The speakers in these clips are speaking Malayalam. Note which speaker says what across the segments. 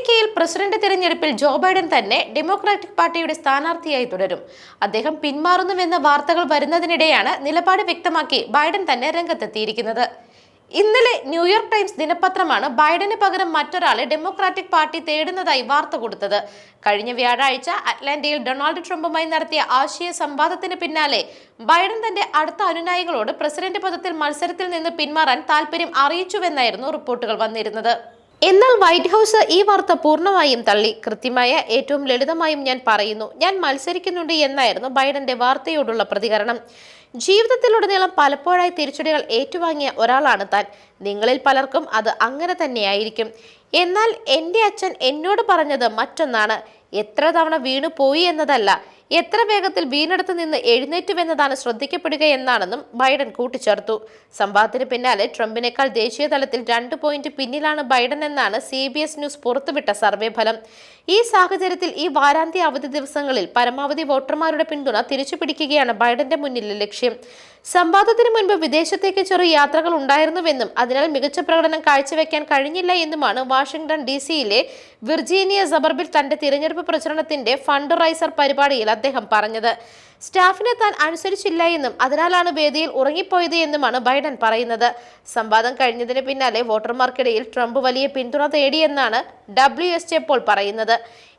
Speaker 1: അമേരിക്കയിൽ പ്രസിഡന്റ് തിരഞ്ഞെടുപ്പിൽ ജോ ബൈഡൻ തന്നെ ഡെമോക്രാറ്റിക് പാർട്ടിയുടെ സ്ഥാനാർത്ഥിയായി തുടരും. അദ്ദേഹം പിന്മാറുന്നുവെന്ന വാർത്തകൾ വരുന്നതിനിടെയാണ് നിലപാട് വ്യക്തമാക്കി ബൈഡൻ തന്നെ രംഗത്തെത്തിയിരിക്കുന്നത്. ഇന്നലെ ന്യൂയോർക്ക് ടൈംസ് ദിനപത്രമാണ് ബൈഡന് പകരം മറ്റൊരാളെ ഡെമോക്രാറ്റിക് പാർട്ടി തേടുന്നതായി വാർത്ത കൊടുത്തത്. കഴിഞ്ഞ വ്യാഴാഴ്ച അറ്റ്ലാന്റയിൽ ഡൊണാൾഡ് ട്രംപുമായി നടത്തിയ ആശയ സംവാദത്തിന് പിന്നാലെ ബൈഡൻ തന്റെ അടുത്ത അനുനായികളോട് പ്രസിഡന്റ് പദത്തിൽ മത്സരത്തിൽ നിന്ന് പിന്മാറാൻ താൽപര്യം അറിയിച്ചുവെന്നായിരുന്നു റിപ്പോർട്ടുകൾ വന്നിരുന്നത്. എന്നാൽ വൈറ്റ് ഹൗസ് ഈ വാർത്ത പൂർണമായും തള്ളി. കൃത്യമായ ഏറ്റവും ലളിതമായും ഞാൻ പറയുന്നു. ഞാൻ മത്സരിക്കുന്നുണ്ട് എന്നായിരുന്നു ബൈഡന്റെ വാർത്തയോടുള്ള പ്രതികരണം. ജീവിതത്തിലുടനീളം പലപ്പോഴായി തിരിച്ചടികൾ ഏറ്റുവാങ്ങിയ ഒരാളാണ് താൻ. നിങ്ങളിൽ പലർക്കും അത് അങ്ങനെ തന്നെയായിരിക്കും. എന്നാൽ എന്റെ അച്ഛൻ എന്നോട് പറഞ്ഞത് മറ്റൊന്നാണ്. എത്ര തവണ വീണു പോയി എന്നതല്ല. എത്ര വേഗത്തിൽ വീണെടുത്ത് നിന്ന് എഴുന്നേറ്റുവെന്നതാണ് ശ്രദ്ധിക്കപ്പെടുക എന്നാണെന്നും ബൈഡൻ കൂട്ടിച്ചേർത്തു. സംഭവത്തിന് പിന്നാലെ ട്രംപിനേക്കാൾ ദേശീയ തലത്തിൽ രണ്ട് പോയിന്റ് പിന്നിലാണ് ബൈഡൻ എന്നാണ് സി ബി എസ് ന്യൂസ് പുറത്തുവിട്ട സർവേ ഫലം. ഈ സാഹചര്യത്തിൽ ഈ വാരാന്ത്യ അവധി ദിവസങ്ങളിൽ പരമാവധി വോട്ടർമാരുടെ പിന്തുണ തിരിച്ചുപിടിക്കുകയാണ് ബൈഡന്റെ മുന്നിലെ ലക്ഷ്യം. സംവാദത്തിന് മുൻപ് വിദേശത്തേക്ക് ചെറു യാത്രകൾ ഉണ്ടായിരുന്നുവെന്നും അതിനാൽ മികച്ച പ്രകടനം കാഴ്ചവെക്കാൻ കഴിഞ്ഞില്ല എന്നുമാണ് വാഷിംഗ്ടൺ ഡി സിയിലെ വിർജീനിയ സബർബിൽ തന്റെ തിരഞ്ഞെടുപ്പ് പ്രചരണത്തിന്റെ ഫണ്ട് റൈസർ പരിപാടിയിൽ അദ്ദേഹം പറഞ്ഞത്. സ്റ്റാഫിനെ താൻ അനുസരിച്ചില്ല എന്നും അതിനാലാണ് വേദിയിൽ ഉറങ്ങിപ്പോയത് എന്നുമാണ് ബൈഡൻ പറയുന്നത്. സംവാദം കഴിഞ്ഞതിന് പിന്നാലെ വോട്ടർമാർക്കിടയിൽ ട്രംപ് വലിയ പിന്തുണ തേടിയെന്നാണ് ഡബ്ല്യു എസ് പോൾ പറയുന്നത്.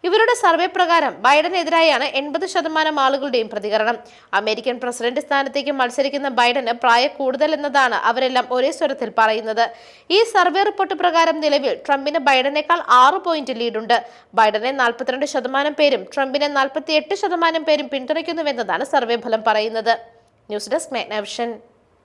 Speaker 1: ഇവരുടെ സർവേ പ്രകാരം ബൈഡനെതിരായാണ് എൺപത് ശതമാനം ആളുകളുടെയും പ്രതികരണം. അമേരിക്കൻ പ്രസിഡന്റ് സ്ഥാനത്തേക്ക് മത്സരിക്കുന്ന ബൈഡന് പ്രായ കൂടുതൽ എന്നതാണ് അവരെല്ലാം ഒരേ സ്വരത്തിൽ പറയുന്നത്. ഈ സർവേ റിപ്പോർട്ട് പ്രകാരം നിലവിൽ ട്രംപിന് ബൈഡനേക്കാൾ ആറ് പോയിന്റ് ലീഡുണ്ട്. ബൈഡനെ നാൽപ്പത്തിരണ്ട് ശതമാനം പേരും ട്രംപിനെ നാൽപ്പത്തി എട്ട് ശതമാനം പേരും പിന്തുണയ്ക്കുന്നുവെന്നതാണ് സർവേ ഫലം പറയുന്നത്. News desk മേഗ്നാവിഷൻ.